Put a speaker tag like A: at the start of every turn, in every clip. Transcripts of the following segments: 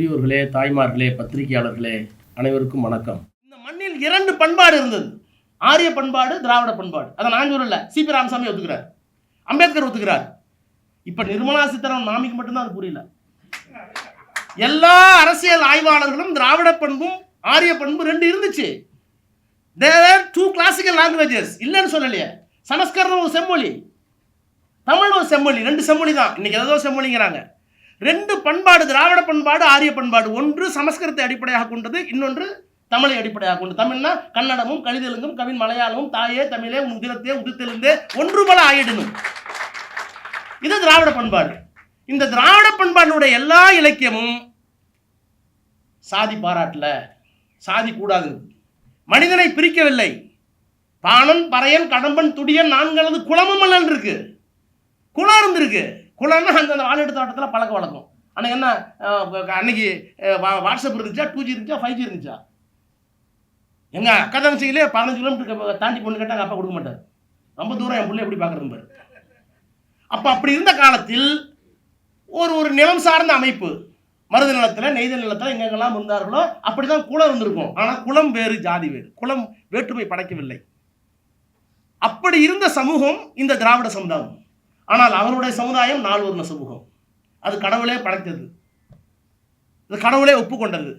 A: பெரியோர்களே தாய்மார்களே பத்திரிகையாளர்களே அனைவருக்கும் வணக்கம். இந்த மண்ணில் இரண்டு பண்பாடு இருந்தது. ஆரிய பண்பாடு திராவிட பண்பாடு. அதை நான் சொல்லல. சிபி ராமசாமி ஒத்துக்கிறார். அம்பேத்கர் ஒத்துக்கிறார். இப்ப நிர்மலா சீதாராமன் மாமிக்கு மட்டும்தான் அது புரியல. எல்லா அரசியல் ஆய்வாளர்களும் திராவிட பண்பும் ஆரிய பண்பும் ரெண்டு இருந்துச்சு. தேர் டூ கிளாசிக்கல் லாங்குவேஜஸ் இல்லைன்னு சொல்லலையே. சமஸ்கிருதம் ஒரு செம்மொழி. தமிழ் ஒரு செம்மொழி. ரெண்டு செம்மொழி தான் இன்னைக்கு ஏதோ செம்மொழிங்கிறாங்க. ரெண்டு பண்பாடு திராவிட பண்பாடு ஆரிய பண்பாடு. ஒன்று சமஸ்கிருதத்தை அடிப்படையாக கொண்டது இன்னொன்று தமிழை அடிப்படையாக கொண்டு தமிழ்னா கன்னடமும் கலிதெலுங்கும் கவின் மலையாளமும் தாயே தமிழே உன் உதிரத்தே உதித்தெழுந்தே ஒன்று போல ஆயிடணும். இது திராவிட பண்பாடு. இந்த திராவிட பண்பாடுடைய எல்லா இலக்கியமும் சாதி பாராட்டல சாதி கூடாது. மனிதனை பிரிக்கவில்லை. பாணன் பறையன் கடம்பன் துடியன் நான்களது குளமும் அல்லன் இருக்கு குளம் இருந்திருக்கு. குளம்னா அந்த அந்த வாழெடுத்த தோட்டத்தில் பழக்க வழக்கம். ஆனால் என்ன அன்னைக்கு வா- வாட்ஸ்அப் இருந்துச்சா டூ ஜி இருந்துச்சா ஃபைவ் ஜி இருந்துச்சா? எங்கள் அக்கா தங்கச்சிகளே பதினஞ்சு கிலோமீட்டருக்கு தாண்டி பொண்ணு கேட்டாங்க அப்பா கொடுக்க மாட்டார். ரொம்ப தூரம் என் பிள்ளை எப்படி பார்க்குறது பாரு. அப்போ அப்படி இருந்த காலத்தில் ஒரு ஒரு நிலம் சார்ந்த அமைப்பு மருது நிலத்தில் நெய்தல் நிலத்தில் எங்கெங்கெல்லாம் இருந்தார்களோ அப்படி தான் குலம் இருந்திருக்கும். ஆனால் குலம் வேறு ஜாதி வேறு. குலம் வேற்றுமை படைக்கவில்லை. அப்படி இருந்த சமூகம் இந்த திராவிட சமுதாயம். ஆனால் அவருடைய சமுதாயம் நால்வர்ண சமூகம் அது கடவுளே படைத்தது. இது கடவுளே ஒப்புக்கொண்டது.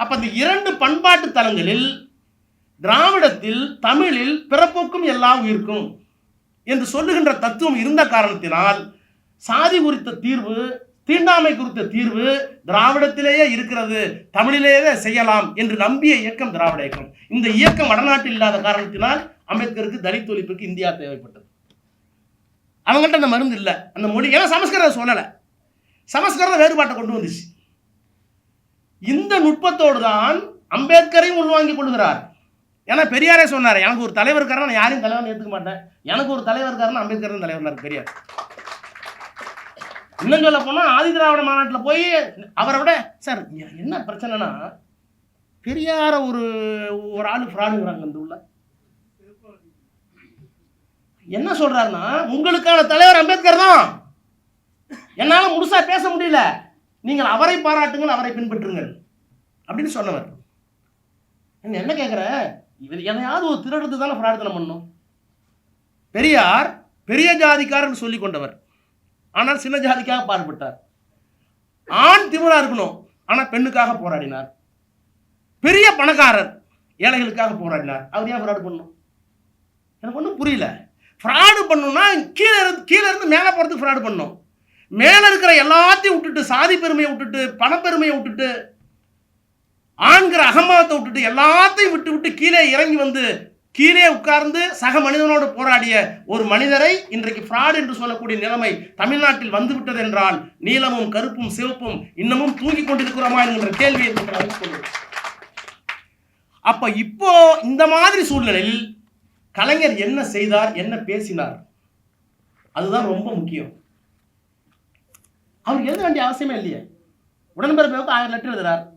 A: அப்போ இந்த இரண்டு பண்பாட்டு தலங்களில் திராவிடத்தில் தமிழில் பிறப்போக்கும் எல்லாம் உயிர்க்கும் என்று சொல்லுகின்ற தத்துவம் இருந்த காரணத்தினால் சாதி குறித்த தீர்வு தீண்டாமை குறித்த தீர்வு திராவிடத்திலேயே இருக்கிறது. தமிழிலேயே செய்யலாம் என்று நம்பிய இயக்கம் திராவிட இயக்கம். இந்த இயக்கம் வடநாட்டில் இல்லாத காரணத்தினால் அம்பேத்கருக்கு தலித் ஒழிப்புக்கு இந்தியா தேவைப்பட்டது. அவங்கள்ட்ட அந்த மருந்து இல்லை. அந்த மொழி ஏன்னா சமஸ்கிருதம் சொல்லலை. சமஸ்கிருதம் வேறுபாட்டை கொண்டு வந்துச்சு. இந்த நுட்பத்தோடு தான் அம்பேத்கரையும் உள்வாங்கி கொள்கிறார். ஏன்னா பெரியாரே சொன்னார் எனக்கு ஒரு தலைவர் இருக்காருன்னா நான் யாரையும் தலைவர் ஏற்றுக்க மாட்டேன். எனக்கு ஒரு தலைவர் இருக்காருன்னு அம்பேத்கர் தலைவர் பெரியார். இன்னும் சொல்ல போனால் ஆதி திராவிட மாநாட்டில் போய் அவரை விட சார் என்ன பிரச்சனைனா பெரியார ஒரு ஒரு ஆள் ஃப்ராடுங்கிறாங்க இந்த உள்ள என்ன சொல்றாருன்னா உங்களுக்கான தலைவர் அம்பேத்கர் தான். என்னால் முழுசா பேச முடியல. நீங்கள் அவரை பாராட்டுங்கள் அவரை பின்பற்றுங்கள். அப்படின்னு சொன்னவர். என்ன என்ன இவர் எதையாவது ஒரு திருடத்துக்கு தானே பிரார்த்தனை பண்ணும் பெரியார் பெரிய ஜாதிக்காரன் சொல்லி கொண்டவர். ஆனால் சின்ன ஜாதிக்காக பாடுபட்டார். ஆண் திமிரா இருக்கணும் ஆனால் பெண்ணுக்காக போராடினார். பெரிய பணக்காரர் ஏழைகளுக்காக போராடினார். அவர் ஏன் போராடு பண்ணணும் எனக்கு ஒன்றும் புரியல. ஃப்ராடு பண்ணுன்னா கீழே இருந்து கீழே இருந்து மேலே போகிறதுக்கு ஃப்ராடு பண்ணும். மேலே இருக்கிற எல்லாத்தையும் விட்டுட்டு சாதி பெருமையை விட்டுட்டு பணப்பெருமையை விட்டுட்டு ஆண்கிற அகம்பாவத்தை விட்டுட்டு எல்லாத்தையும் விட்டு விட்டு கீழே இறங்கி வந்து கீழே உட்கார்ந்து சக மனிதனோடு போராடிய ஒரு மனிதரை இன்றைக்கு ஃப்ராடு என்று சொல்லக்கூடிய நிலைமை தமிழ்நாட்டில் வந்துவிட்டது என்றால் நீலமும் கருப்பும் சிவப்பும் இன்னமும் தூங்கிக் கொண்டிருக்கிறோமா என்கிற கேள்வி என்கிற அப்போ அப்ப இப்போ இந்த மாதிரி சூழ்நிலையில் கலைஞர் என்ன செய்தார் என்ன பேசினார்? அதுதான் ரொம்ப முக்கியம். அவர் எழுத வேண்டிய அவசியமே இல்லையே. உடன்பிறப்புக்கு ஆயிரம் லெட்டர் எழுதுறார்.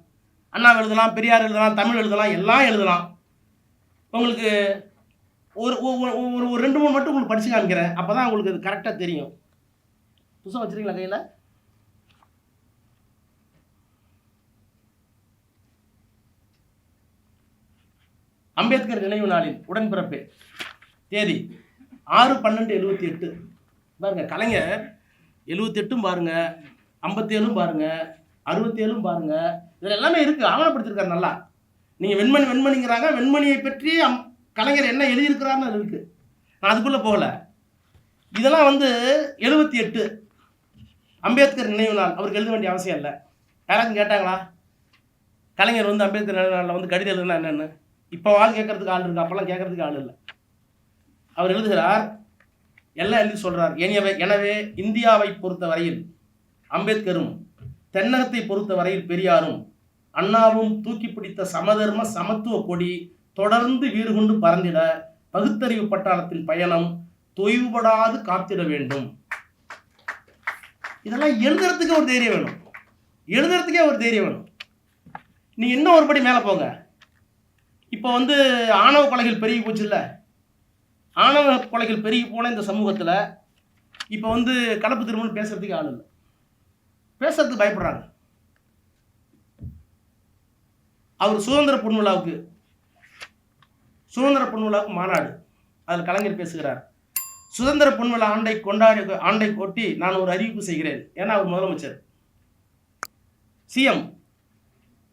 A: அண்ணா எழுதலாம் பெரியார் எழுதலாம் தமிழ் எழுதலாம் எல்லாம் எழுதலாம். உங்களுக்கு ஒரு ஒரு- ரெண்டு மூணு மட்டும் உங்களுக்கு படிச்சு காமிக்கிறேன். அப்போ தான் உங்களுக்கு அது கரெக்டாக தெரியும். புதுசாக வச்சுருக்கீங்களா கையில்? அம்பேத்கர் நினைவு நாளில் உடன்பிறப்பு தேதி ஆறு பன்னெண்டு எழுபத்தி எட்டு. பாருங்க கலைஞர் எழுபத்தி எட்டும் பாருங்க ஐம்பத்தேழும் பாருங்க அறுபத்தேழும் பாருங்க இதில் எல்லாமே இருக்கு. ஆவணப்படுத்திருக்காரு நல்லா. நீங்கள் வெண்மணி வெண்மணிங்கிறாங்க. வெண்மணியை பற்றி அம் கலைஞர் என்ன எழுதியிருக்கிறாருன்னு அது இருக்கு. நான் அதுக்குள்ளே போகல. இதெல்லாம் வந்து எழுபத்தி எட்டு. அம்பேத்கர் நினைவு நாள். அவருக்கு எழுத வேண்டிய அவசியம் இல்லை. யாராச்சும் கேட்டாங்களா? கலைஞர் வந்து அம்பேத்கர் நினைவு நாளில் வந்து கடிதம் எழுதுனா என்னென்னு? இப்போவாது கேட்கறதுக்கு ஆள் இருக்கு? அப்போல்லாம் கேட்கறதுக்கு ஆள் இல்லை. அவர் எழுதுகிறார் எல்லாம் எழுதி சொல்றார். எனவே எனவே இந்தியாவை பொறுத்த வரையில் அம்பேத்கரும் தென்னகத்தை பொறுத்த வரையில் பெரியாரும் அண்ணாவும் தூக்கி பிடித்த சமதர்ம சமத்துவ கொடி தொடர்ந்து வீறு கொண்டு பறந்திட பகுத்தறிவு பட்டாளத்தின் பயணம் தொய்வுபடாது காத்திட வேண்டும். இதெல்லாம் எழுதுறதுக்கு ஒரு தைரியம் வேணும். எழுதுறதுக்கே ஒரு தைரியம் வேணும். நீ இன்னும் ஒரு படி மேலே போங்க. இப்போ வந்து ஆணவ கொலைகள் பெருகி போச்சு இல்லை ஆணவ கொலைகள் பெருகி போன இந்த சமூகத்தில் இப்போ வந்து கலப்பு திருமணம் பேசுறதுக்கு ஆள் இல்லை. பேசுறதுக்கு பயப்படுறாங்க. அவர் சுதந்திர பொன்விழாவுக்கு சுதந்திர பொன்விழாவுக்கு மாநாடு. அதில் கலைஞர் பேசுகிறார். சுதந்திர பொன்விழா ஆண்டை கொண்டாடி ஆண்டை கொட்டி நான் ஒரு அறிவிப்பு செய்கிறேன். ஏன்னா அவர் முதலமைச்சர். சிஎம்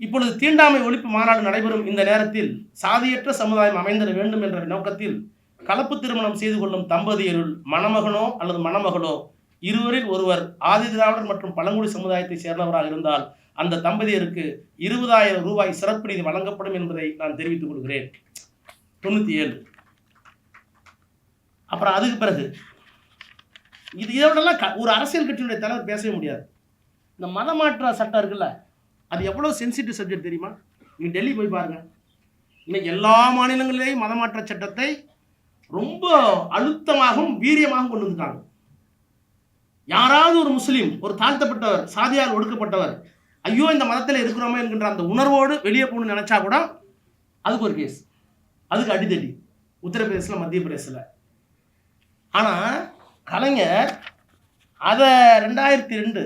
A: இப்பொழுது தீண்டாமை ஒழிப்பு மாநாடு நடைபெறும் இந்த நேரத்தில் சாதியற்ற சமுதாயம் அமைந்திட வேண்டும் என்ற நோக்கத்தில் கலப்பு திருமணம் செய்து கொள்ளும் தம்பதியருள் மணமகனோ அல்லது மணமகளோ இருவரில் ஒருவர் ஆதி திராவிடர் மற்றும் பழங்குடி சமுதாயத்தை சேர்ந்தவராக இருந்தால் அந்த தம்பதியருக்கு இருபதாயிரம் ரூபாய் சிறப்பு நிதி வழங்கப்படும் என்பதை நான் தெரிவித்துக் கொள்கிறேன். தொண்ணூற்றி ஏழு அப்புறம் அதுக்கு பிறகு இது இதோடலாம் க ஒரு அரசியல் கட்சியினுடைய தலைவர் பேசவே முடியாது. இந்த மதமாற்ற சட்டம் இருக்குல்ல அது எவ்வளோ சென்சிட்டிவ் சப்ஜெக்ட் தெரியுமா? நீங்கள் டெல்லி போய் பாருங்கள் இன்னைக்கு எல்லா மாநிலங்களிலேயும் மதமாற்ற சட்டத்தை ரொம்ப அழுத்தமாகவும் வீரியமாகவும் கொண்டு வந்துட்டாங்க. யாராவது ஒரு முஸ்லீம் ஒரு தாழ்த்தப்பட்டவர் சாதியால் ஒடுக்கப்பட்டவர் ஐயோ இந்த மதத்தில் இருக்கிறோமே என்கின்ற அந்த உணர்வோடு வெளியே போகணும்னு நினச்சா கூட அதுக்கு ஒரு கேஸ் அதுக்கு அடித்தடி உத்தரப்பிரதேசில் மத்திய பிரதேசில் ஆனால் கலைஞர் அதை ரெண்டாயிரத்தி ரெண்டு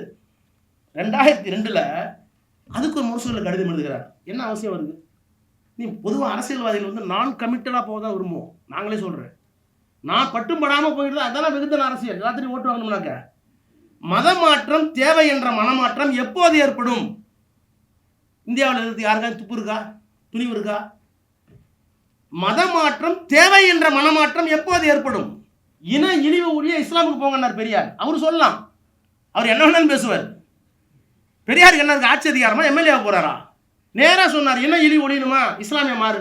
A: ரெண்டாயிரத்தி ரெண்டில் அதுக்கு ஒரு முரசொல்ல கடிதம் எழுதுகிறார். என்ன அவசியம் வருது? நீ பொதுவாக அரசியல்வாதிகள் வந்து நான் கமிட்டடாக போக தான் விரும்புவோம். நாங்களே சொல்கிறேன் நான் பட்டும் படாமல் போயிடுது அதெல்லாம் மிகுந்த அரசியல். எல்லாத்தையும் ஓட்டு வாங்கணும்னாக்க. மதமாற்றம் தேவை என்ற மனமாற்றம் எப்போது ஏற்படும்? இந்தியாவில் இருந்து யாருக்காவது துப்பு இருக்கா? துணிவு இருக்கா? மதமாற்றம் தேவை என்ற மனமாற்றம் எப்போது ஏற்படும்? இன இழிவு உரிய இஸ்லாமுக்கு போங்கன்னார் பெரியார். அவர் சொல்லலாம். அவர் என்ன வேணாலும் பேசுவார். பெரியாருக்கு என்ன ஆட்சி அதிகாரமா? எம்எல்ஏ போறாரா? நேராக சொன்னார். என்ன இழிவு ஒழியணுமா? இஸ்லாமிய மாறு.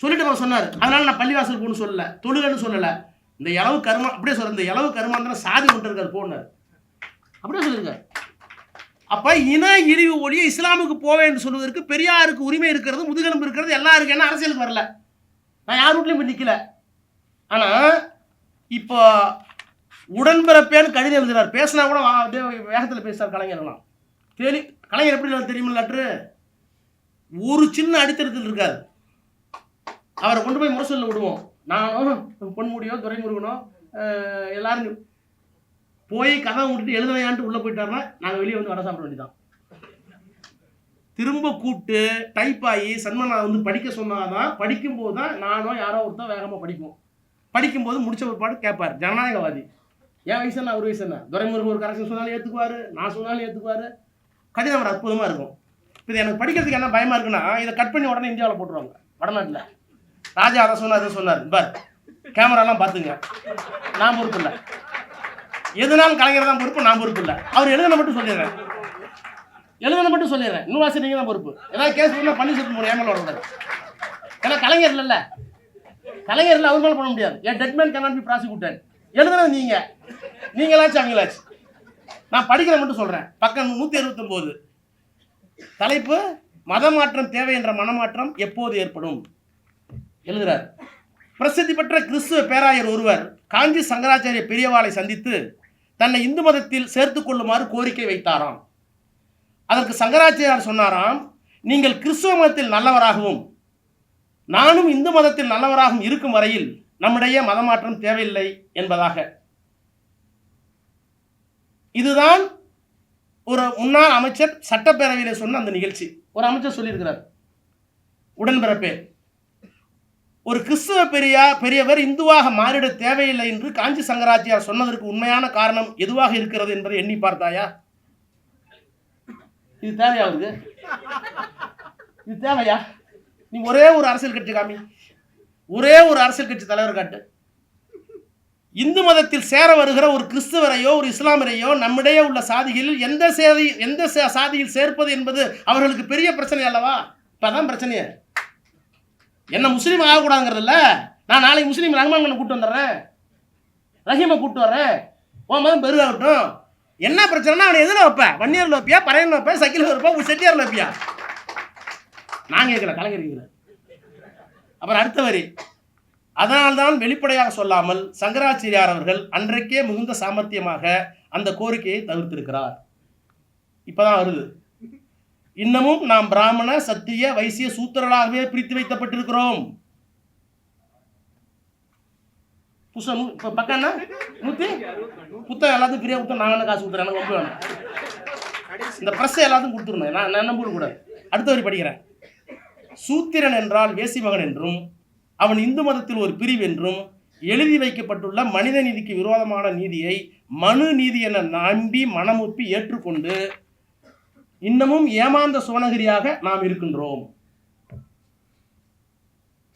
A: சொல்லிட்டு அவர் சொன்னார். அதனால நான் பள்ளிவாசல் போகணும்னு சொல்லல. தொழுகன்னு சொல்லலை. இந்த இளவு கருமா அப்படியே சொல்ற இந்த இளவு கருமாந்திரம் சாதி கொண்டு இருக்காரு போனார். அப்படியே சொல்லியிருக்காரு அப்ப இன இழிவு ஒழிய இஸ்லாமுக்கு போவேன் என்று சொல்வதற்கு பெரியாருக்கு உரிமை இருக்கிறது முதுகெலும்பு இருக்கிறது எல்லாருக்கும் என்ன? அரசியலுக்கு வரல. நான் யார் வீட்லையும் போய் நிற்கல ஆனால் இப்போ உடன்பிறப்பேன்னு கடிதம் எழுதுறார். பேசினா கூட அப்படியே வேகத்தில் பேசுறார் கலைஞர்லாம் தெளி கலைஞர் எப்படி தெரியுமா லெட்ரு ஒரு சின்ன அடித்தளத்தில் இருக்காது. அவரை கொண்டு போய் முரசொல்ல விடுவோம். நானும் பொன்முடியோ துரைமுருகனோ எல்லாரும் போய் கதை விட்டுட்டு எழுதுனையான்ட்டு உள்ளே போயிட்டாருன்னா நாங்கள் வெளியே வந்து வடை சாப்பிட வேண்டியதான் திரும்ப கூப்பிட்டு டைப் ஆகி சன்மனா வந்து படிக்க சொன்னாதான் படிக்கும்போது தான் நானோ யாரோ ஒருத்தன் வேகமாக படிப்போம். படிக்கும்போது முடிச்ச ஒரு பாட்டு கேட்பார். ஜனநாயகவாதி. என் வயசு என்ன ஒரு வயசு என்ன? துரைமுருகன் ஒரு கரெக்ஷன் சொன்னாலும் ஏற்றுக்குவார் நான் சொன்னாலும் ஏற்றுக்குவார் கடிதம் ஒரு அற்புதமாக இருக்கும். இப்போ இது எனக்கு படிக்கிறதுக்கு என்ன பயமாக இருக்குன்னா இதை கட் பண்ணி உடனே இந்தியாவில் போட்டுருவாங்க வடநாட்டில். ராஜா அதை சொன்னார் அதை சொன்னார். பார் கேமராலாம் பார்த்துங்க. நான் பொறுப்பு இல்லை. எதுனாலும் கலைஞர் தான் பொறுப்பு நான் பொறுப்பு இல்லை. அவர் எழுதின மட்டும் சொல்லிடுறேன். எழுதின மட்டும் சொல்லிடுறேன். இன்னும் வாசி நீங்கள் தான் பொறுப்பு. ஏதாவது கேஸ் பண்ணால் பண்ணி சொல்லி மூணு ஏமல் வரக்கூடாது ஏன்னா கலைஞர் இல்லைல்ல கலைஞர் இல்லை அவர் மேலே பண்ண முடியாது. என் dead man cannot be prosecuted எழுதுனது நீங்கள் நீங்களாச்சும் அவங்களாச்சு. நான் படிக்கிற மட்டும் சொல்கிறேன் பக்கம் நூற்றி அறுபத்தொம்போது தலைப்பு மதமாற்றம் தேவை என்ற மனமாற்றம் எப்போது ஏற்படும்? எழுதுகிறார் பிரசித்தி பெற்ற கிறிஸ்துவ பேராயர் ஒருவர் காஞ்சி சங்கராச்சாரிய பெரியவாளை சந்தித்து தன்னை இந்து மதத்தில் சேர்த்து கொள்ளுமாறு கோரிக்கை வைத்தாராம். அதற்கு சங்கராச்சாரியார் சொன்னாராம் நீங்கள் கிறிஸ்துவ மதத்தில் நல்லவராகவும் நானும் இந்து மதத்தில் நல்லவராகவும் இருக்கும் வரையில் நம்முடைய மதமாற்றம் தேவையில்லை என்பதாக. இதுதான் ஒரு முன்னாள் அமைச்சர் சட்டப்பேரவையில் சொன்ன அந்த நிகழ்ச்சி. ஒரு அமைச்சர் சொல்லியிருக்கிறார். உடன்பிறப்பே. ஒரு கிறிஸ்தவ பெரியா பெரியவர் இந்துவாக மாறிட தேவையில்லை என்று காஞ்சி சங்கராச்சியார் சொன்னதற்கு உண்மையான காரணம் எதுவாக இருக்கிறது என்பதை எண்ணி பார்த்தாயா? இது தேவையா அவருக்கு? இது தேவையா? நீ ஒரே ஒரு அரசியல் கட்சி காமி. ஒரே ஒரு அரசியல் கட்சி தலைவர் காட்டு. இந்து மதத்தில் சேர வருகிற ஒரு கிறிஸ்துவரையோ ஒரு இஸ்லாமியரையோ நம்மிடையே உள்ள சாதிகளில் எந்த சேதி எந்த சே- சாதியில் சேர்ப்பது என்பது அவர்களுக்கு பெரிய பிரச்சனை அல்லவா? இப்போதான் பிரச்சனையே. என்ன முஸ்லீம் ஆகக்கூடாதுங்கிறதில்ல. நான் நாளைக்கு முஸ்லீம் ரஹ்மான்கனை கண்ணை கூப்பிட்டு வந்துடுறேன். ரஹீமை கூப்பிட்டு வர்றேன். உன் மதம் பெருகாகட்டும் என்ன பிரச்சனைனா அவனை எதில் வைப்பேன். வன்னியரில் வைப்பியா பறையனில் வைப்பேன் சக்கிலில் வைப்பேன் உன் செட்டியாரில் வைப்பியா நான் கேட்கல கலைஞர் கேட்கிறேன் அப்புறம் அடுத்த வரி. அதனால்தான் வெளிப்படையாக சொல்லாமல் சங்கராச்சாரியார் அவர்கள் அன்றைக்கே மிகுந்த சாமர்த்தியமாக அந்த கோரிக்கையை தவிர்த்திருக்கிறார். இப்பதான் வருது. இன்னமும் நாம் பிராமண சத்திய வைசிய சூத்திரர்களாகவே பிரித்து வைக்கப்பட்டிருக்கிறோம். புத்தகம் இப்போ இப்ப பக்கம் என்ன? புத்தகம் எல்லாத்துக்கும் ஃப்ரீயாக கொடுத்தா நான் காசு கொடுத்துறேன்? எனக்கு ரொம்ப வேணும். இந்த ப்ரெஸ் எல்லாத்துக்கும் கொடுத்துருந்தேன் நான் நம்ப கூடாது அடுத்த வரி படிக்கிறேன். சூத்திரன் என்றால் வேசிமகன் என்றும் அவன் இந்து மதத்தில் ஒரு பிரிவு என்றும் எழுதி வைக்கப்பட்டுள்ள மனித நீதிக்கு விரோதமான நீதியை மனு நீதி என நம்பி மனமுப்பி ஏற்றுக்கொண்டு இன்னமும் ஏமாந்த சோனகிரியாக நாம் இருக்கின்றோம்.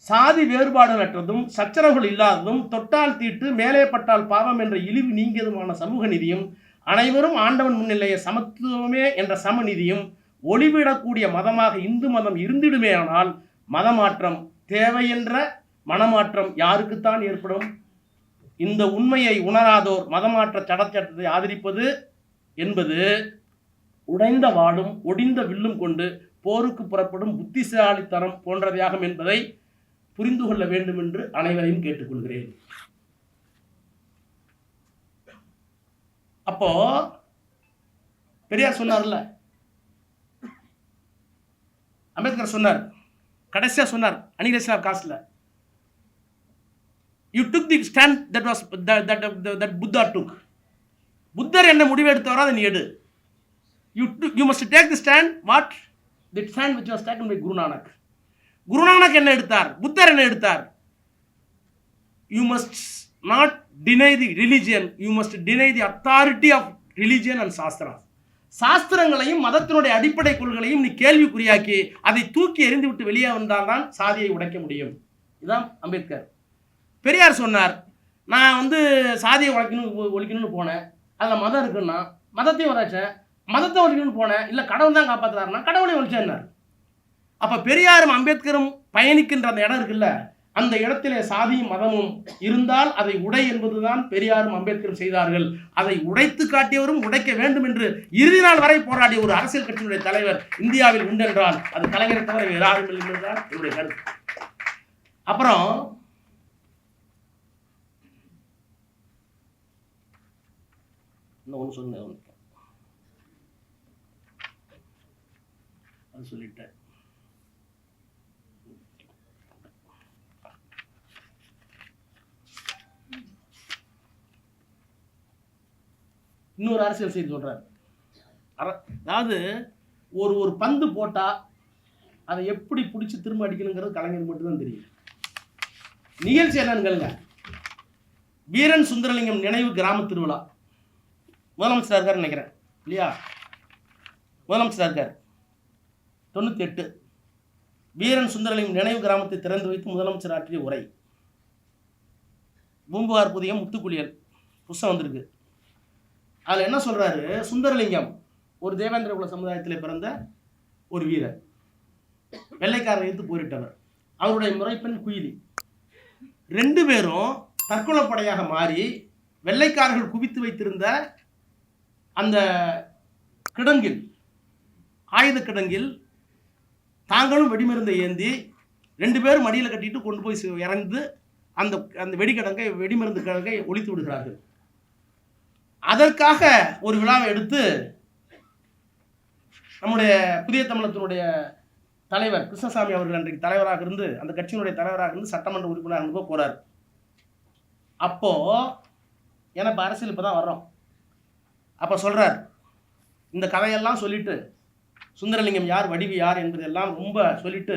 A: சாதி வேறுபாடுகளற்றதும் சச்சரவுகள் இல்லாததும் தொட்டால் தீட்டு மேலே பட்டால் பாவம் என்ற இழிவு நீங்கியதுமான சமூக நீதியும் அனைவரும் ஆண்டவன் முன்னிலைய சமத்துவமே என்ற சமநீதியும் ஒளிவிடக்கூடிய மதமாக இந்து மதம் இருந்திடுமேயானால் மதமாற்றம் தேவையென்ற மனமாற்றம் யாருக்குத்தான் ஏற்படும்? இந்த உண்மையை உணராதோர் மதமாற்ற சடச்சட்டத்தை ஆதரிப்பது என்பது உடைந்த வாளும் ஒடிந்த வில்லும் கொண்டு போருக்கு புறப்படும் புத்திசாலித்தனம் போன்றவையாகும் என்பதை புரிந்து கொள்ள வேண்டும் என்று அனைவரையும் கேட்டுக்கொள்கிறேன். அப்போ பெரியார் சொன்னார்ல? அம்பேத்கர் சொன்னார். கடைசியா சொன்னார். Annihilation of காஸ்ட்ல you took the stand that was that Buddha took புத்தர் என்ன முடிவு எடுத்தவரோ அதை நீ எடு. You you must take the stand what the stand which was taken by Guru Nanak Guru Nanak என்ன எடுத்தார்? புத்தர் என்ன எடுத்தார்? You must not deny the religion you must deny the authority of religion and shastra சாஸ்திரங்களையும் மதத்தினுடைய அடிப்படை கொள்கைகளையும் நீ கேள்விக்குறியாக்கி அதை தூக்கி எறிந்து விட்டு வெளியே வந்தால்தான் சாதியை உடைக்க முடியும். இதுதான் அம்பேத்கர். பெரியார் சொன்னார் நான் வந்து சாதியை உழைக்கணும் ஒழிக்கணும்னு போனேன். அதில் மதம் இருக்குன்னா மதத்தையும் உழைச்சேன் மதத்தை ஒழிக்கணும்னு போனேன். இல்லை கடவுள் தான் காப்பாற்றுறாருன்னா கடவுளையும் ஒழிச்சேன்னார். அப்போ பெரியாரும் அம்பேத்கரும் பயணிக்கின்ற அந்த இடம் இருக்குல்ல அந்த இடத்திலே சாதியும் மதமும் இருந்தால் அதை உடை என்பதுதான் பெரியாரும் அம்பேத்கரும் செய்தார்கள். அதை உடைத்து காட்டியவரும் உடைக்க வேண்டும் என்று இறுதி நாள் வரை போராடிய ஒரு அரசியல் கட்சியினுடைய தலைவர் இந்தியாவில் உண்டென்றால் அது கலைஞரை தவிர வேறு யாரும் இல்லை என்பதுதான் என்னுடைய கருத்து. அப்புறம் ஒன்று சொன்னேன் அது சொல்லிட்டேன். இன்னொரு அரசியல் செய்தி சொல்கிறார் அதாவது ஒரு ஒரு பந்து போட்டால் அதை எப்படி பிடிச்சி திரும்ப அடிக்கணுங்கிறது கலைஞர் மட்டும்தான் தெரியும். நிகழ்ச்சி என்னன்னு கேளுங்க. வீரன் சுந்தரலிங்கம் நினைவு கிராம திருவிழா. முதலமைச்சராக இருக்கார் நினைக்கிறேன். இல்லையா? முதலமைச்சராக இருக்கார். தொண்ணூற்றி எட்டு வீரன் சுந்தரலிங்கம் நினைவு கிராமத்தை திறந்து வைத்து முதலமைச்சர் ஆற்றிய உரை. பூம்புகார் புதியம் முத்துக்குளியல் புஸ்தகம் வந்திருக்கு. அதில் என்ன சொல்கிறாரு சுந்தரலிங்கம் ஒரு தேவேந்திர குல சமுதாயத்தில் பிறந்த ஒரு வீரர். வெள்ளைக்காரர் எதிர்த்து போரிட்டவர். அவருடைய முறைப்பெண் குயிலி. ரெண்டு பேரும் தற்கொலைப்படையாக மாறி வெள்ளைக்காரர்கள் குவித்து வைத்திருந்த அந்த கிடங்கில் ஆயுத கிடங்கில் தாங்களும் வெடிமருந்தை ஏந்தி ரெண்டு பேரும் மடியில் கட்டிட்டு கொண்டு போய் இறந்து அந்த அந்த வெடிக்கிடங்கை வெடிமருந்து கிடங்கை ஒழித்து விடுகிறார்கள். அதற்காக ஒரு விழாவை எடுத்து நம்முடைய புதிய தமிழத்தினுடைய தலைவர் கிருஷ்ணசாமி அவர்கள் அன்றைக்கு தலைவராக இருந்து அந்த கட்சியினுடைய தலைவராக இருந்து சட்டமன்ற உறுப்பினர் அனுப்ப போறார். அப்போ ஏன்னா இப்போ அரசியல் இப்போ தான் வர்றோம். அப்போ சொல்கிறார் இந்த கதையெல்லாம் சொல்லிட்டு சுந்தரலிங்கம் யார் வடிவு யார் என்பதெல்லாம் ரொம்ப சொல்லிட்டு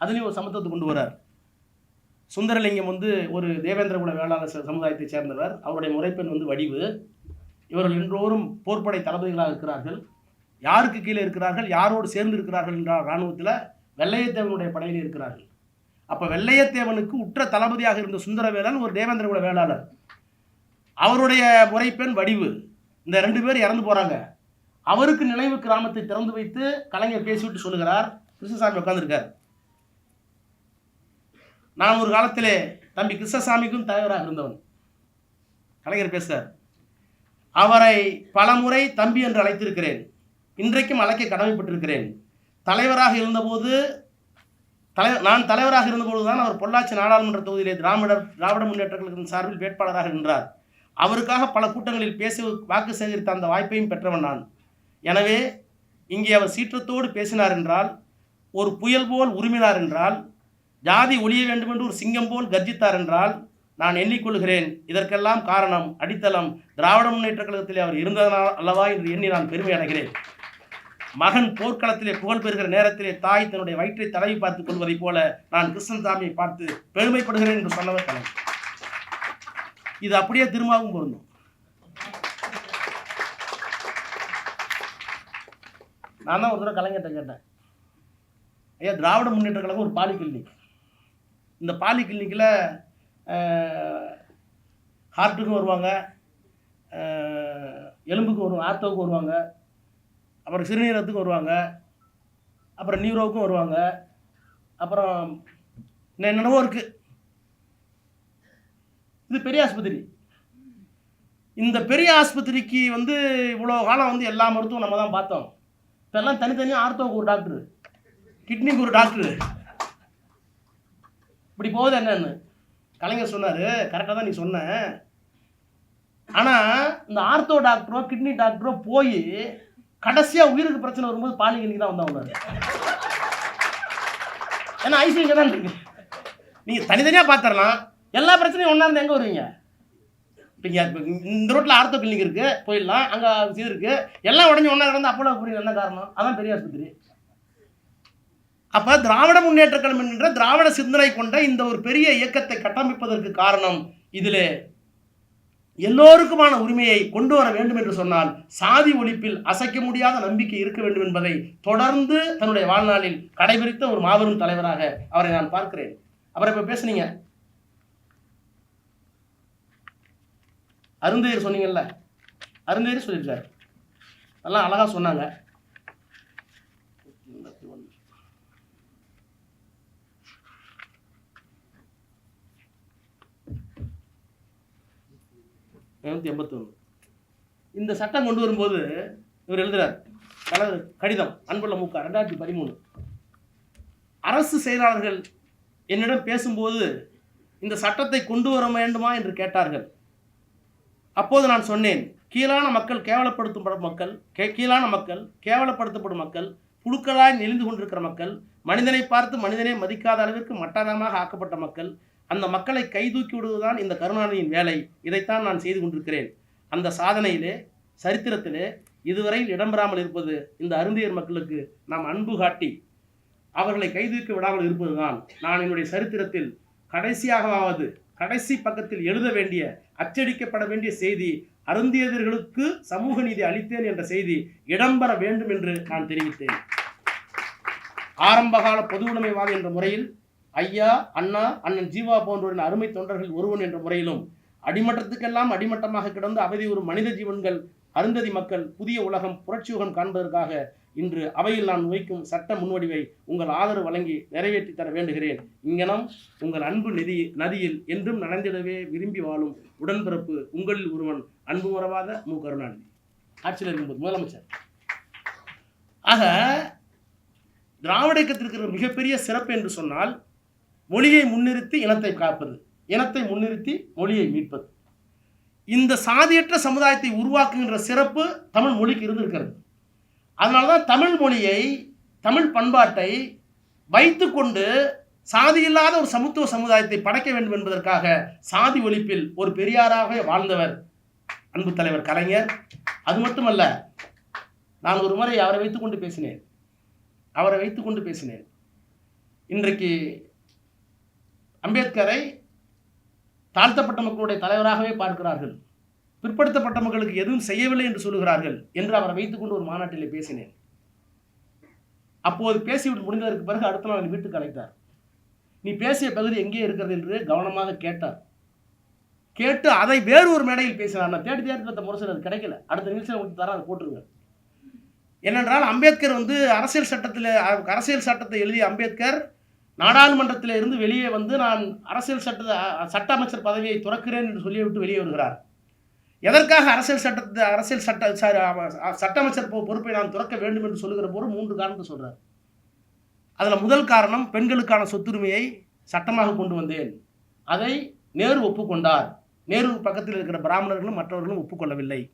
A: அதுலேயும் ஒரு சமத்துவத்தை கொண்டு வரார் சுந்தரலிங்கம் வந்து ஒரு தேவேந்திர குல வேளாளர் சமுதாயத்தைச் சேர்ந்தவர். அவருடைய முறைப்பெண் வந்து வடிவு. இவர்கள் இன்றோறும் போர்ப்படை தளபதிகளாக இருக்கிறார்கள். யாருக்கு கீழே இருக்கிறார்கள்? யாரோடு சேர்ந்து இருக்கிறார்கள் என்றால் இராணுவத்தில் வெள்ளையத்தேவனுடைய படையில் இருக்கிறார்கள். அப்போ வெள்ளையத்தேவனுக்கு உற்ற தளபதியாக இருந்த சுந்தரவேலன் ஒரு தேவேந்திரகுல வேளாளர். அவருடைய முறைப்பெண் வடிவு. இந்த ரெண்டு பேர் இறந்து போகிறாங்க அவருக்கு நினைவு கிராமத்தை திறந்து வைத்து கலைஞர் பேசிவிட்டு சொல்லுகிறார். கிருஷ்ணசாமி உட்காந்துருக்கார் நான் ஒரு காலத்திலே தம்பி கிருஷ்ணசாமிக்கும் தலைவராக இருந்தவன். கலைஞர் பேசுகிறார் அவரை பலமுறை தம்பி என்று அழைத்திருக்கிறேன். இன்றைக்கும் அழைக்க கடமைப்பட்டிருக்கிறேன். தலைவராக இருந்தபோது தலை நான் தலைவராக இருந்தபோது தான் அவர் பொள்ளாச்சி நாடாளுமன்ற தொகுதியிலே திராவிடர் திராவிட முன்னேற்ற கழகத்தின் சார்பில் வேட்பாளராக நின்றார். அவருக்காக பல கூட்டங்களில் பேசி வாக்கு சேகரித்த அந்த வாய்ப்பையும் பெற்றவன் நான். எனவே இங்கே அவர் சீற்றத்தோடு பேசினார் என்றால் ஒரு புயல் போல் உருமினார் என்றால் ஜாதி ஒழிய வேண்டும் என்று ஒரு சிங்கம் போல் கர்ஜித்தார் என்றால் நான் எண்ணிக்கொள்கிறேன் இதற்கெல்லாம் காரணம் அடித்தளம். திராவிட முன்னேற்ற கழகத்திலே அவர் இருந்ததனால் அல்லவா என்று எண்ணி நான் பெருமை அடைகிறேன். மகன் போர்க்களத்திலே புகழ் பெறுகிற நேரத்திலே தாய் தன்னுடைய வயிற்றை தடவி பார்த்துக் கொள்வதைப் போல நான் கிருஷ்ணசாமியை பார்த்து பெருமைப்படுகிறேன் என்று சொன்னவர் கலைஞர் இது அப்படியே திரும்பவும் பொருந்தும். நான் தான் ஒரு தடவை கலைஞர்கிட்ட கேட்டேன். ஐயா திராவிட முன்னேற்ற கழகம் ஒரு பாலி கிளினிக் இந்த பாலி கிளினிக்கில் ஹார்ட்டுக்கும் வருவாங்க. எலும்புக்கு வருவாங்க ஆர்த்தோவுக்கு வருவாங்க. அப்புறம் சிறுநீரகத்துக்கு வருவாங்க. அப்புறம் நியூரோவுக்கும் வருவாங்க. அப்புறம் இன்னும் என்னென்னவோ இருக்குது இது பெரிய ஆஸ்பத்திரி. இந்த பெரிய ஆஸ்பத்திரிக்கு வந்து இவ்வளோ காலம் வந்து எல்லா மருத்துவம் நம்ம தான் பார்த்தோம். இப்போல்லாம் தனித்தனியாக ஆர்த்தோவுக்கு ஒரு டாக்டரு. கிட்னிக்கு ஒரு டாக்டரு. இப்படி போகுது என்னென்னு? கலைஞர் சொன்னார் கரெக்டாக தான் நீ சொன்ன. ஆனால் இந்த ஆர்த்தோ டாக்டரோ கிட்னி டாக்டரோ போய் கடைசியாக உயிருக்கு பிரச்சனை வரும்போது பாலி தான் வந்தவங்க ஏன்னா ஐசி இங்கே தான் இருக்கு. நீங்கள் தனித்தனியாக பார்த்துடலாம் எல்லா பிரச்சனையும் ஒன்றா இருந்து எங்கே வருவீங்க? இப்போ இந்த ரோட்டில் ஆர்த்தோ கிளினிக் இருக்குது போயிடலாம். அங்கே இது இருக்குது எல்லாம் உடஞ்சி ஒன்றா கிடந்து அப்போலோ புரியுது என்ன காரணம்? அதான் பெரிய ஆஸ்பத்திரி. அப்போ திராவிட முன்னேற்ற கழகம் என்கின்ற திராவிட சிந்தனை கொண்ட இந்த ஒரு பெரிய இயக்கத்தை கட்டமைப்பதற்கு காரணம் இதிலே எல்லோருக்குமான உரிமையை கொண்டு வர வேண்டும் என்று சொன்னால் சாதி ஒழிப்பில் அசைக்க முடியாத நம்பிக்கை இருக்க வேண்டும் என்பதை தொடர்ந்து தன்னுடைய வாழ்நாளில் கடைபிடித்த ஒரு மாபெரும் தலைவராக அவரை நான் பார்க்கிறேன். அவரை இப்போ பேசுனீங்க. அருந்தையர் சொன்னீங்கல்ல? அருந்தையர் சொல்லியிருக்கார். நல்லா அழகாக சொன்னாங்க. எழுநூத்தி எண்பத்தொன்று இந்த சட்டம் கொண்டு வரும்போது இவர் எழுதுகிறார் கலர் கடிதம் அன்புள்ள முக்கா ரெண்டாயிரத்தி பதிமூணு. அரசு செயலாளர்கள் என்னிடம் பேசும்போது இந்த சட்டத்தை கொண்டு வர வேண்டுமா என்று கேட்டார்கள். அப்போது நான் சொன்னேன் கீழான மக்கள் கேவலப்படுத்தப்படும் மக்கள் கே கீழான மக்கள் கேவலப்படுத்தப்படும் மக்கள் புழுக்களாய் நெளிந்து கொண்டிருக்கிற மக்கள் மனிதனை பார்த்து மனிதனை மதிக்காத அளவிற்கு மட்டரமாக ஆக்கப்பட்ட மக்கள் அந்த மக்களை கைதூக்கி விடுவதுதான் இந்த கருணாநிதியின் வேலை. இதைத்தான் நான் செய்து கொண்டிருக்கிறேன். அந்த சாதனையிலே சரித்திரத்திலே இதுவரையில் இடம்பெறாமல் இருப்பது இந்த அருந்தியர் மக்களுக்கு நாம் அன்பு காட்டி அவர்களை கைதூக்கி விடாமல் இருப்பதுதான். நான் என்னுடைய சரித்திரத்தில் கடைசியாகவாவது கடைசி பக்கத்தில் எழுத வேண்டிய அச்சடிக்கப்பட வேண்டிய செய்தி அருந்தியதர்களுக்கு சமூக நீதி அளித்தேன் என்ற செய்தி இடம்பெற வேண்டும் என்று நான் தெரிவித்தேன். ஆரம்பகால பொது உடைமைவாதி என்ற முறையில் ஐயா அண்ணா அண்ணன் ஜீவா போன்றோரின் அருமை தொண்டர்கள் ஒருவன் என்ற முறையிலும் அடிமட்டத்துக்கெல்லாம் அடிமட்டமாக கிடந்து அவதி ஒரு மனித ஜீவன்கள் அருந்ததி மக்கள் புதிய உலகம் புரட்சியுகம் காண்பதற்காக இன்று அவையில் நான் வைக்கும் சட்ட முன்வடிவை உங்கள் ஆதரவு வழங்கி நிறைவேற்றி தர வேண்டுகிறேன். இங்கனம் உங்கள் அன்பு நிதி நதியில் என்றும் நடந்திடவே விரும்பி வாழும் உடன்பிறப்பு உங்களில் ஒருவன் அன்பு உறவாத மு. கருணாநிதி. ஆட்சியில் இருக்கும்போது முதலமைச்சர். ஆக திராவிட இயக்கத்திற்கு இருக்கிற மிகப்பெரிய சிறப்பு என்று சொன்னால் மொழியை முன்னிறுத்தி இனத்தை காப்பது. இனத்தை முன்னிறுத்தி மொழியை மீட்பது. இந்த சாதியற்ற சமுதாயத்தை உருவாக்குகின்ற சிறப்பு தமிழ் மொழிக்கு இருந்திருக்கிறது. அதனால தான் தமிழ் மொழியை தமிழ் பண்பாட்டை வைத்துக்கொண்டு சாதி இல்லாத ஒரு சமத்துவ சமுதாயத்தை படைக்க வேண்டும் என்பதற்காக சாதி ஒழிப்பில் ஒரு பெரியாராக வாழ்ந்தவர் அன்பு தலைவர் கலைஞர். அது மட்டுமல்ல நான் ஒரு முறை அவரை வைத்துக்கொண்டு பேசினேன். அவரை வைத்துக்கொண்டு பேசினேன். இன்றைக்கு அம்பேத்கரை தாழ்த்தப்பட்ட மக்களுடைய தலைவராகவே பார்க்கிறார்கள். பிற்படுத்தப்பட்ட மக்களுக்கு எதுவும் செய்யவில்லை என்று சொல்லுகிறார்கள் என்று அவரை வைத்துக்கொண்டு ஒரு மாநாட்டிலே பேசினேன். அப்போது பேசிவிட்டு முடிந்ததற்கு பிறகு அடுத்த நாள் வீட்டுக்கு அழைத்தார். நீ பேசிய பகுதி எங்கே இருக்கிறது என்று கவனமாக கேட்டார். கேட்டு அதை வேறு ஒரு மேடையில் பேசினார். நான் தேடி தேடி பார்த்த முரசல் அது கிடைக்கல. அடுத்த நிமிஷம் உங்களுக்கு தர அதை போட்டுருங்க. ஏனென்றால் அம்பேத்கர் வந்து அரசியல் சட்டத்தில் அரசியல் சட்டத்தை எழுதிய அம்பேத்கர் நாடாளுமன்றத்தில் இருந்து வெளியே வந்து நான் அரசியல் சட்ட சட்ட அமைச்சர் பதவியை துறக்கிறேன் என்று சொல்லிவிட்டு வெளியே வருகிறார். எதற்காக அரசியல் சட்டத்தை அரசியல் சட்ட சாரி, சட்ட அமைச்சர் பொ- பொறுப்பை நான் துறக்க வேண்டும் என்று சொல்லுகிற போது மூன்று காரணத்தை சொல்கிறார் அதில் முதல் காரணம் பெண்களுக்கான சொத்துரிமையை சட்டமாக கொண்டு வந்தேன். அதை நேரு ஒப்புக்கொண்டார். நேரு பக்கத்தில் இருக்கிற பிராமணர்களும் மற்றவர்களும் ஒப்புக்கொள்ளவில்லை.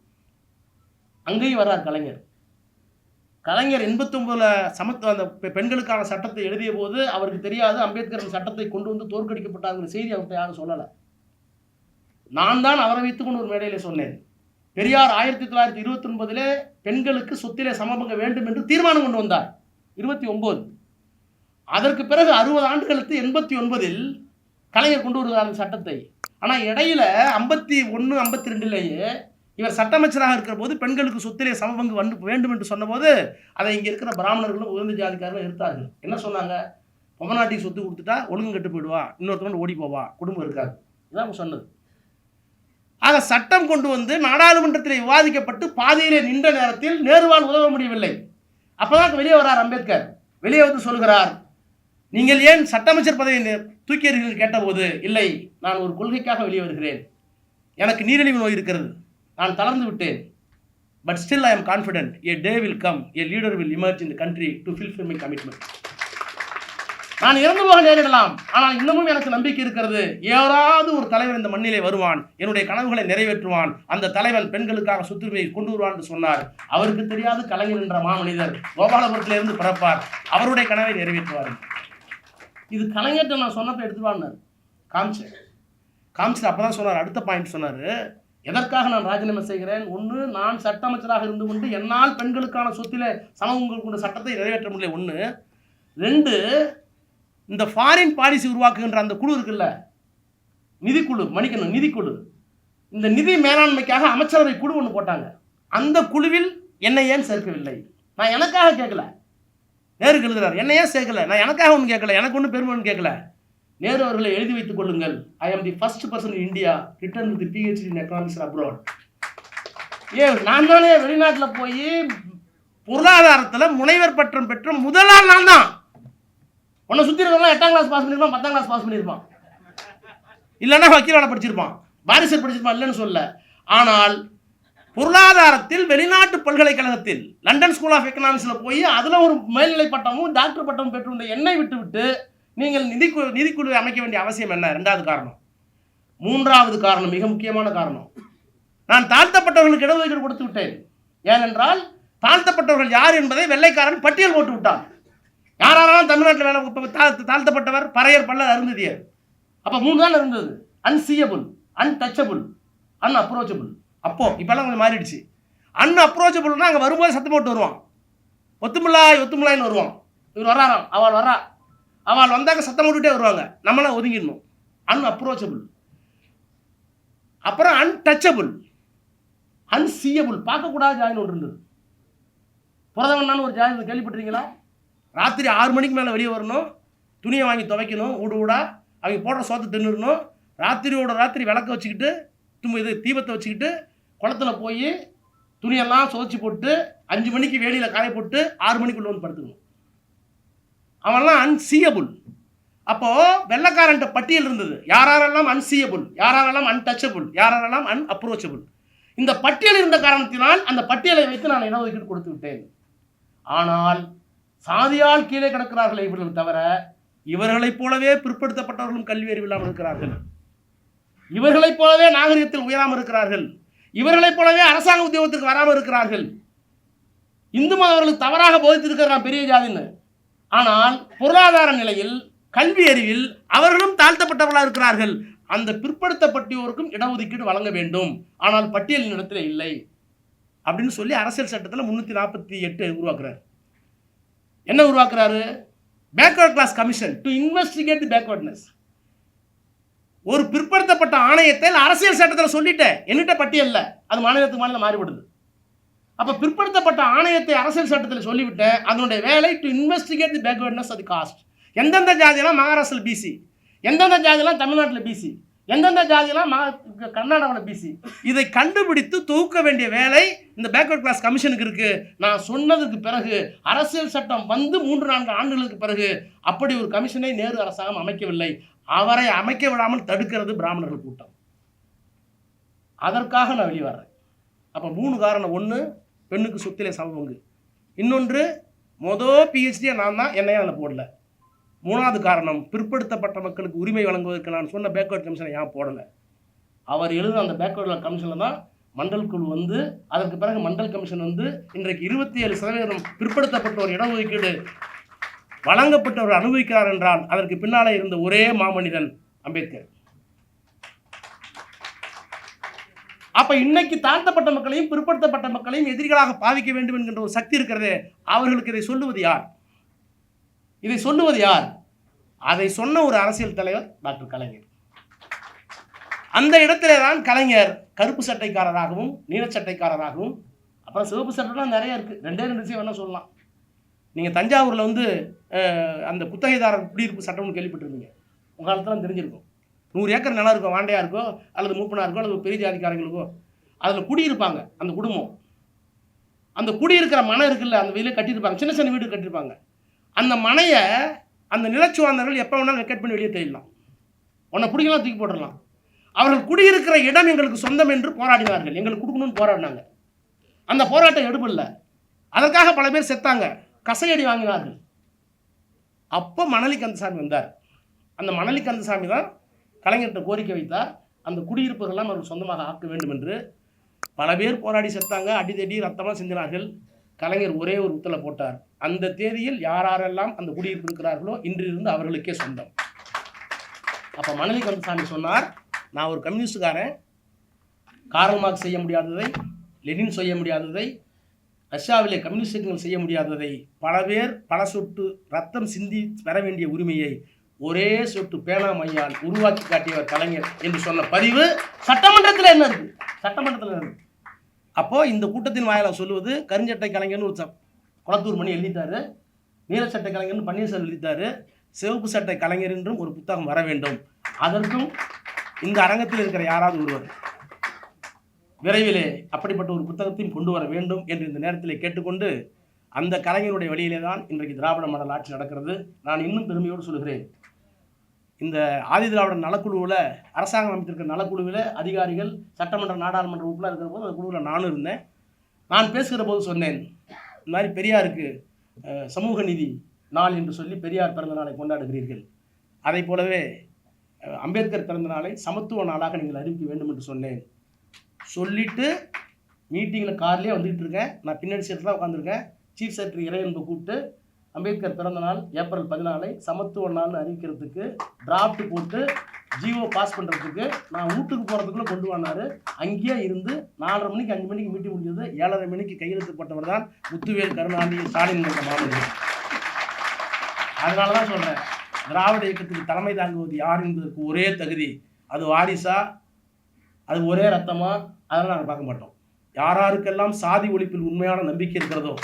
A: அங்கேயும் வர்றார் கலைஞர். கலைஞர் எண்பத்தொம்பதுல சமத்துவ அந்த பெண்களுக்கான சட்டத்தை எழுதிய போது அவருக்கு தெரியாது அம்பேத்கர் சட்டத்தை கொண்டு வந்து தோற்கடிக்கப்பட்டாங்கிற செய்தி அவர்கிட்ட யாரும் சொல்லலை. நான் தான் அவரை வைத்துக்கொண்டு ஒரு மேடையில் சொன்னேன். பெரியார் ஆயிரத்தி தொள்ளாயிரத்தி இருபத்தி ஒன்பதிலே பெண்களுக்கு சொத்திலே சமபங்க வேண்டும் என்று தீர்மானம் கொண்டு வந்தார். இருபத்தி ஒன்பது. அதற்கு பிறகு அறுபது ஆண்டுகளுக்கு எண்பத்தி ஒன்பதில் கலைஞர் கொண்டு வருகிறார் அந்த சட்டத்தை. ஆனால் இடையில ஐம்பத்தி ஒன்று ஐம்பத்தி ரெண்டுலேயே இவர் சட்டமைச்சராக இருக்கிற போது பெண்களுக்கு சொத்திலே சமபங்கு வந்து வேண்டும் என்று சொன்னபோது அதை இங்கே இருக்கிற பிராமணர்களும் உயர்ந்த ஜாதிக்காரர்களும் எடுத்தார்கள் என்ன சொன்னாங்க? பொம்மநாட்டிக்கு சொத்து கொடுத்துட்டா ஒழுங்கு கெட்டு போயிடுவா. இன்னொருத்தவங்க ஓடி போவா. குடும்பம் இருக்காது. இதான் அவங்க சொன்னது. ஆக சட்டம் கொண்டு வந்து நாடாளுமன்றத்தில் விவாதிக்கப்பட்டு பாதியிலே நின்ற நேரத்தில் நேருவால் உதவ முடியவில்லை. அப்போதான் வெளியே வரார் அம்பேத்கர். வெளியே வந்து சொல்கிறார் நீங்கள் ஏன் சட்டமைச்சர் பதவி தூக்கி எறிகிறீர்கள்? கேட்டபோது இல்லை நான் ஒரு கொள்கைக்காக வெளியே வருகிறேன். எனக்கு நீரிழிவு நோய் இருக்கிறது. நான் தளர்ந்து விட்டேன். But still I am confident a day will come a leader will emerge in country to fulfil my commitment நான் இறந்து போக நேரிடலாம். ஆனால் இன்னமும் எனக்கு நம்பிக்கை இருக்கிறது. யாராவது ஒரு தலைவர் இந்த மண்ணிலே வருவான் என்னுடைய கனவுகளை நிறைவேற்றுவான். அந்த தலைவன் பெண்களுக்காக சொத்துரிமையை கொண்டு வருவான் என்று சொன்னார். அவருக்கு தெரியாது கலைஞர் என்ற மாமனிதர். கோபாலபுரத்திலிருந்து பிறப்பார். அவருடைய கனவை நிறைவேற்றுவார். இது கலைஞர்கிட்ட நான் சொன்னப்ப எடுத்துவான்னார் காமிச்சேன். காமிச்சு அப்போ தான் சொன்னார். அடுத்த பாயிண்ட் சொன்னார். எதற்காக நான் ராஜினாமா செய்கிறேன்? ஒன்று நான் சட்ட அமைச்சராக இருந்து கொண்டு என்னால் பெண்களுக்கான சொத்திலே சமூகங்கள் கொண்ட சட்டத்தை நிறைவேற்ற முடியல. ஒன்று ரெண்டு இந்த ஃபாரின் பாலிசி உருவாக்குகின்ற அந்த குழு இருக்குல்ல? நிதிக்குழு மன்னிக்கணும் நிதிக்குழு. இந்த நிதி மேலாண்மைக்காக அமைச்சரவை குழு ஒன்று போட்டாங்க. அந்த குழுவில் என்னை ஏன் சேர்க்கவில்லை? நான் எனக்காக கேட்கல. நேருக்கு எழுதுறாரு என்னை ஏன் சேர்க்கல? நான் எனக்காக ஒன்றும் கேட்கல. எனக்கு ஒன்றும் பெருமை ஒன்று கேட்கல. நேரு அவர்களை எழுதி வைத்துக் கொள்ளுங்கள். I am the first person in India return with PhD in economics abroad ஏ நான் தானே வெளிநாட்டில் போய் பொருளாதாரத்தில் முனைவர் பட்டம் பெற்ற முதலாள் நான் தான். உன்னை சுற்றி இருக்கவங்களாம் எட்டாம் கிளாஸ் பாஸ் பண்ணியிருப்பான் பத்தாம் கிளாஸ் பாஸ் பண்ணியிருப்பான் இல்லைன்னா வக்கீல் படிச்சிருப்பான். பாரிசர் படிச்சிருப்பான் இல்லைன்னு சொல்ல ஆனால் பொருளாதாரத்தில் வெளிநாட்டு பல்கலைக்கழகத்தில் லண்டன் ஸ்கூல் ஆஃப் எக்கனாமிக்ஸில் போய் அதில் ஒரு மேல்நிலை பட்டமும் டாக்டர் பட்டமும் பெற்றிருந்த என்னை விட்டுவிட்டு நீங்கள் நிதிக்குழு நிதிக்குழுவை அமைக்க வேண்டிய அவசியம் என்ன? ரெண்டாவது காரணம். மூன்றாவது காரணம் மிக முக்கியமான காரணம். நான் தாழ்த்தப்பட்டவர்களுக்கு இடஒதுக்கீடு கொடுத்து விட்டேன். ஏனென்றால் தாழ்த்தப்பட்டவர்கள் யார் என்பதை வெள்ளைக்காரன் பட்டியல் போட்டு விட்டான். யாராலும் தமிழ்நாட்டில் வேலை தாழ்த்தப்பட்டவர் பறையர் பல்லர் அருந்ததியர். அப்போ மூணு தான் இருந்தது. அன்சீயபிள் அன்டச்சபுள் அன் அப்ரோச்சபுள் அப்போ இப்போல்லாம் கொஞ்சம் மாறிடுச்சு. அன் அப்ரோச்சபுள்னா அங்கே வரும்போது சத்தம் போட்டு வருவான். ஒத்துமில்லாய் ஒத்துமில்லாய்னு வருவான். இவர் வராராம் அவள் வரா அவள் வந்தாக்க சத்தம் போட்டுட்டே வருவாங்க. நம்மளாம் ஒதுங்கிடணும். அன் அப்ரோச்சபிள் அப்புறம் அன்டச்சபிள் அன்சீயபிள் பார்க்கக்கூடாத ஜாயின் ஒன்று இருந்தது. புரதவண்ணான்னு ஒரு ஜாயின் கேள்விப்பட்டிருக்கீங்களா? ராத்திரி ஆறு மணிக்கு மேலே வெளியே வரணும். துணியை வாங்கி துவைக்கணும். ஊடு ஊடா. அவங்க போடுற சோத்தை தின்னுடணும். ராத்திரியோட ராத்திரி விளக்க வச்சுக்கிட்டு தும் இது தீபத்தை வச்சுக்கிட்டு குளத்துல போய் துணியெல்லாம் சுவைச்சி போட்டு அஞ்சு மணிக்கு வேலியில் காய போட்டு ஆறு மணிக்குள்ளே வந்து படுத்துக்கணும். அவன்லாம் அன்சீயபுள் அப்போது வெள்ளக்காரன்ட்ட பட்டியல் இருந்தது. யாரெல்லாம் அன்சீயபுள் யாரெல்லாம் அன்டச்சபுள் யாரெல்லாம் அன் அப்ரோச்சபுள் இந்த பட்டியல் இருந்த காரணத்தினால் அந்த பட்டியலை வைத்து நான் இடஒதுக்கீடு கொடுத்து விட்டேன். ஆனால் சாதியால் கீழே கிடக்கிறார்களே இவர்கள் தவிர இவர்களைப் போலவே பிற்படுத்தப்பட்டவர்களும் கல்வி அறிவில்லாமல் இருக்கிறார்கள். இவர்களைப் போலவே நாகரிகத்தில் உயராமல் இருக்கிறார்கள். இவர்களைப் போலவே அரசாங்க உத்தியோகத்துக்கு வராமல் இருக்கிறார்கள். இந்து மதவர்களுக்கு தவறாக போதித்திருக்கிறான் பெரிய ஜாதின்னு ஆனால் பொருளாதார நிலையில் கல்வி அறிவில் அவர்களும் தாழ்த்தப்பட்டவர்களாக இருக்கிறார்கள். அந்த பிற்படுத்தப்பட்டோருக்கும் இடஒதுக்கீடு வழங்க வேண்டும். ஆனால் பட்டியலின் இடத்துல இல்லை. அப்படின்னு சொல்லி அரசியல் சட்டத்தில் முந்நூற்றி நாற்பத்தி எட்டு உருவாக்குறாரு. என்ன உருவாக்குறாரு? Backward class commission to investigate the backwardness ஒரு பிற்படுத்தப்பட்ட ஆணையத்தை அரசியல் சட்டத்தில் சொல்லிட்டேன். என்னிட்ட பட்டியலில் அது மாநிலத்துக்கு மாநிலம் மாறிவிடுது. அப்போ பிற்படுத்தப்பட்ட ஆணையத்தை அரசியல் சட்டத்தில் சொல்லிவிட்டேன் அதனுடைய வேலை டு இன்வெஸ்டிகேட் தி பேக்வர்ட்னஸ் அது காஸ்ட் எந்தெந்த ஜாதியெல்லாம் மகாராஷ்டிரில் பிசி எந்தெந்த ஜாதியெல்லாம் தமிழ்நாட்டில் பிசி எந்தெந்த ஜாதியெல்லாம் மகா கர்நாடகாவில் பிசி இதை கண்டுபிடித்து தொகுக்க வேண்டிய வேலை இந்த பேக்வர்ட் கிளாஸ் கமிஷனுக்கு இருக்குது நான் சொன்னதுக்கு பிறகு அரசியல் சட்டம் வந்து மூன்று நான்கு ஆண்டுகளுக்கு பிறகு அப்படி ஒரு கமிஷனை நேரு அரசாங்கம் அமைக்கவில்லை. அவரை அமைக்க விடாமல் தடுக்கிறது பிராமணர்கள் கூட்டம். அதற்காக நான் வெளிவரேன் அப்போ மூணு காரணம். ஒன்று பெண்ணுக்கு சொத்திலே சமபங்கு இன்னொன்று மொதல் பிஹெச்டியை நான் தான் என்னையே அதில் போடல. மூணாவது காரணம் பிற்படுத்தப்பட்ட மக்களுக்கு உரிமை வழங்குவதற்கு நான் சொன்ன பேக்வர்ட் கமிஷனை ஏன் போடலை. அவர் எழுதின அந்த பேக்வர்ட் கமிஷனில் தான் மண்டல் குழு வந்து அதற்கு பிறகு மண்டல் கமிஷன் வந்து இன்றைக்கு இருபத்தி ஏழு சதவீதம் பிற்படுத்தப்பட்ட ஒரு இடஒதுக்கீடு வழங்கப்பட்டவர் அனுபவிக்கிறார் என்றால் அதற்கு பின்னாலே இருந்த ஒரே மாமனிதன் அம்பேத்கர். அப்போ இன்னைக்கு தாழ்த்தப்பட்ட மக்களையும் பிற்படுத்தப்பட்ட மக்களையும் எதிரிகளாக பாவிக்க வேண்டும் என்கின்ற ஒரு சக்தி இருக்கிறதே அவர்களுக்கு இதை சொல்லுவது யார்? இதை சொல்லுவது யார்? அதை சொன்ன ஒரு அரசியல் தலைவர் டாக்டர் கலைஞர். அந்த இடத்திலே தான் கலைஞர் கருப்பு சட்டைக்காரராகவும் நீல சட்டைக்காரராகவும் அப்புறம் சிவப்பு சட்டைலாம் நிறைய இருக்குது ரெண்டே ரெண்டு விஷயம் வேணால் சொல்லலாம். நீங்கள் தஞ்சாவூரில் வந்து அந்த குத்தகைதாரர் குடியிருப்பு சட்டம்னு கேள்விப்பட்டிருந்தீங்க. உங்கள் காலத்தில் தெரிஞ்சிருக்கும். நூறு ஏக்கர் நிலம் இருக்கும் வாண்டையா இருக்கோ அல்லது மூப்பனா இருக்கோ அல்லது பெரிய ஜாதிக்காரங்களுக்கோ அதில் குடியிருப்பாங்க அந்த குடும்பம். அந்த குடியிருக்கிற மனை இருக்குல்ல அந்த வெளியில் கட்டியிருப்பாங்க சின்ன சின்ன வீடு கட்டியிருப்பாங்க. அந்த மனையை அந்த நிலச்சுவாந்தர்கள் எப்போ வேணாலும் வெக்கட் பண்ணி வெளியே தெரியலாம் உன்னை பிடிக்கலாம் தூக்கி போட்டுடலாம். அவர்கள் குடியிருக்கிற இடம் எங்களுக்கு சொந்தம் என்று போராடினார்கள். எங்களுக்கு கொடுக்கணும்னு போராடினாங்க. அந்த போராட்டம் எடுப்பில்லை அதற்காக பல பேர் செத்தாங்க. கசையடி வாங்கினார்கள். அப்போ மணலி கந்தசாமி வந்தார். அந்த மணலி கந்தசாமி தான் கலைஞர்கிட்ட கோரிக்கை வைத்தார் அந்த குடியிருப்புகள்லாம் அவர்கள் சொந்தமாக ஆக்க வேண்டும் என்று பல பேர் போராடி செத்தாங்க அடிதடி ரத்தமாக செஞ்சினார்கள் கலைஞர் ஒரே ஒரு உத்தலை போட்டார். அந்த தேதியில் யாரெல்லாம் அந்த குடியிருப்பு இருக்கிறார்களோ இன்றிருந்து அவர்களுக்கே சொந்தம். அப்போ மணலி கந்தசாமி சொன்னார் நான் ஒரு கம்யூனிஸ்டுக்காரன் காரல் செய்ய முடியாததை லெனின் செய்ய முடியாததை ரஷ்யாவிலே கம்யூனிஸ்டுகள் செய்ய முடியாததை பல பேர் பல சொட்டு ரத்தம் சிந்தி பெற வேண்டிய உரிமையை ஒரே சொட்டு பேனா மையால் உருவாக்கி காட்டியவர் கலைஞர் என்று சொன்ன பதிவு சட்டமன்றத்தில் என்ன இருக்கு? சட்டமன்றத்தில் இருக்கு? அப்போ இந்த கூட்டத்தின் வாயிலாக சொல்லுவது கருஞ்சட்டை கலைஞர்னு ஒரு குளத்தூர் மணி எழுதிட்டாரு. நீலச்சட்டை சட்டை கலைஞர்னு பன்னீர்செல்வம் எழுதிட்டாரு. சிவப்பு சட்டை கலைஞர் என்றும் ஒரு புத்தகம் வர வேண்டும். அதற்கும் இந்த அரங்கத்தில் இருக்கிற யாராவது ஒருவர் விரைவிலே அப்படிப்பட்ட ஒரு புத்தகத்தையும் கொண்டு வர வேண்டும் என்று இந்த நேரத்தில் கேட்டுக்கொண்டு அந்த கலைஞருடைய வழியிலே தான் இன்றைக்கு திராவிட மாடல் ஆட்சி நடக்கிறது. நான் இன்னும் பெருமையோடு சொல்கிறேன் இந்த ஆதி திராவிட நலக்குழுவில் அரசாங்கம் அமைத்திருக்கிற நலக்குழுவில் அதிகாரிகள் சட்டமன்ற நாடாளுமன்ற உறுப்பினர் இருக்கிற போது அந்த குழுவில் நானும் இருந்தேன். நான் பேசுகிற போது சொன்னேன் இந்த மாதிரி பெரியாருக்கு சமூக நீதி நாள் என்று சொல்லி பெரியார் பிறந்த நாளை கொண்டாடுகிறீர்கள். அதை போலவே அம்பேத்கர் பிறந்த நாளை சமத்துவ நாளாக நீங்கள் அறிவிக்க வேண்டும் என்று சொன்னேன். சொல்லிட்டு மீட்டிங்கில் கார்லேயே வந்துகிட்டு இருக்கேன். நான் பின்னாடி சீட்டில் தான் உட்காந்துருக்கேன் சீஃப் செக்ரட்டரி இறையன்பு கூப்பிட்டு அம்பேத்கர் பிறந்த நாள் ஏப்ரல் பதினாலை சமத்துவ நாள்னு அறிவிக்கிறதுக்கு டிராஃப்ட் போட்டு ஜியோ பாஸ் பண்ணுறதுக்கு நான் வீட்டுக்கு போகிறதுக்குள்ளே கொண்டு வந்தார். அங்கேயே இருந்து நாலரை மணிக்கு அஞ்சு மணிக்கு மீட்டிங் முடிஞ்சது. ஏழரை மணிக்கு கையெழுத்துப்பட்டவர் தான் முத்துவேல் கருணாநிதி ஸ்டாலின் என்ற மாணவர். அதனால தான் சொல்கிறேன் திராவிட இயக்கத்துக்கு தலைமை தாங்குவது யார் என்பதற்கு ஒரே தகுதி. அது வாரிசா அது ஒரே ரத்தமா அதெல்லாம் நாங்கள் பார்க்க மாட்டோம். யாராருக்கெல்லாம் சாதி ஒழிப்பில் உண்மையான நம்பிக்கை இருக்கிறதோ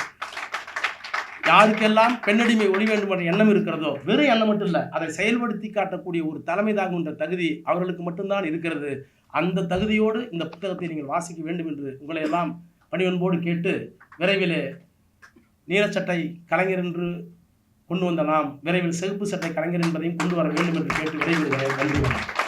A: யாருக்கெல்லாம் பெண்ணடிமை ஒளி வேண்டும் என்ற எண்ணம் இருக்கிறதோ வெறும் எண்ணம் மட்டும் இல்லை அதை செயல்படுத்தி காட்டக்கூடிய ஒரு தலைமை தாங்குகின்ற தகுதி அவர்களுக்கு மட்டும்தான் இருக்கிறது. அந்த தகுதியோடு இந்த புத்தகத்தை நீங்கள் வாசிக்க வேண்டும் என்று உங்களை எல்லாம் பணிவன்போடு கேட்டு விரைவிலே நீலச்சட்டை கலைஞர் என்று கொண்டு வந்த நாம் விரைவில் செகுப்பு சட்டை கலைஞர் என்பதையும் கொண்டு வர வேண்டும் என்று கேட்டு விரைவில் நன்றி.